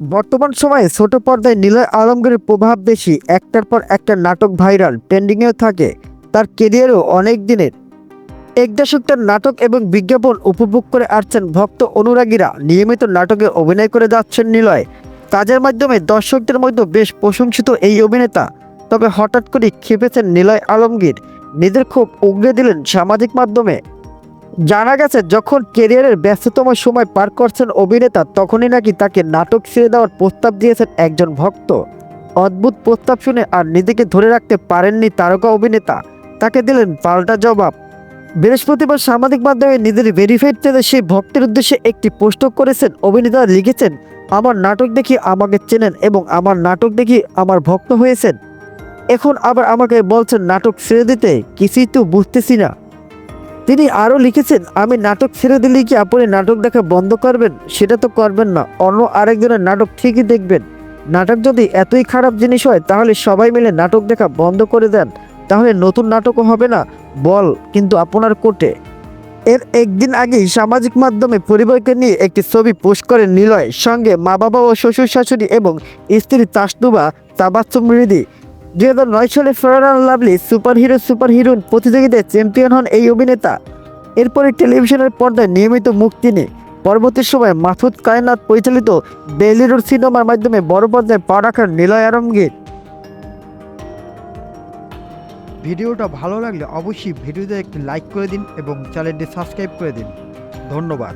বর্তমান সময়ে ছোট পর্দায় নীলয় আলমগীরের প্রভাব বেশি, একটার পর একটা নাটক ভাইরাল, ট্রেন্ডিংয়েও থাকে। তার কেরিয়ারও অনেক দিনের। এক দশক তার নাটক এবং বিজ্ঞাপন উপভোগ করে আসছেন ভক্ত অনুরাগীরা। নিয়মিত নাটকে অভিনয় করে যাচ্ছেন নিলয়। কাজের মাধ্যমে দর্শকদের মধ্যে বেশ প্রশংসিত এই অভিনেতা। তবে হঠাৎ করে খেপেছেন নিলয় আলমগীর। নিজের ক্ষোভ উগড়ে দিলেন সামাজিক মাধ্যমে। জানা গেছে, যখন কেরিয়ারের ব্যস্ততম সময় পার করছেন অভিনেতা, তখনই নাকি তাকে নাটক ছেড়ে দেওয়ার প্রস্তাব দিয়েছেন একজন ভক্ত। অদ্ভুত প্রস্তাব শুনে আর নিজেকে ধরে রাখতে পারেননি তারকা অভিনেতা। তাকে দিলেন পাল্টা জবাব। বৃহস্পতিবার সামাজিক মাধ্যমে নিজের ভেরিফাইড পেজে সেই ভক্তের উদ্দেশ্যে একটি পোস্ট করেছেন। অভিনেতা লিখেছেন, আমার নাটক দেখি আমাকে চেনেন এবং আমার নাটক দেখি আমার ভক্ত হয়েছেন। এখন আবার আমাকে বলছেন নাটক ছেড়ে দিতে। কিছুই তো বুঝতেছি না। তিনি আরও লিখেছেন, আমি নাটক ছেড়ে দিলে কি আপনি নাটক দেখা বন্ধ করবেন? সেটা তো করবেন না। অন্য আরেকজনের নাটক ঠিকই দেখবেন। নাটক যদি এতই খারাপ জিনিস হয়, তাহলে সবাই মিলে নাটক দেখা বন্ধ করে দেন। তাহলে নতুন নাটকও হবে না। বল, কিন্তু আপনার কোটে এর একদিন আগেই সামাজিক মাধ্যমে পরিবারকে নিয়ে একটি ছবি পোস্ট করে নিলয়। সঙ্গে মা বাবা ও শ্বশুর শাশুড়ি এবং স্ত্রী তাসনুবা তাবাচ্চুম দুই হাজার নয় সালে fair and lovely super hero super heroine প্রতিযোগিতায় চ্যাম্পিয়ন হন এই অভিনেতা। এরপরে টেলিভিশনের পর্দায় নিয়মিত মুক্তি তিনি পরবর্তী সময় মাসুদ কায়নাত পরিচালিত বেলিরোড সিনেমার মাধ্যমে বড় পর্দায় পা রাখার নিলয় আরমগীর ভিডিওটা ভালো লাগলে অবশ্যই ভিডিওতে একটি লাইক করে দিন এবং চ্যানেলটি সাবস্ক্রাইব করে দিন। ধন্যবাদ।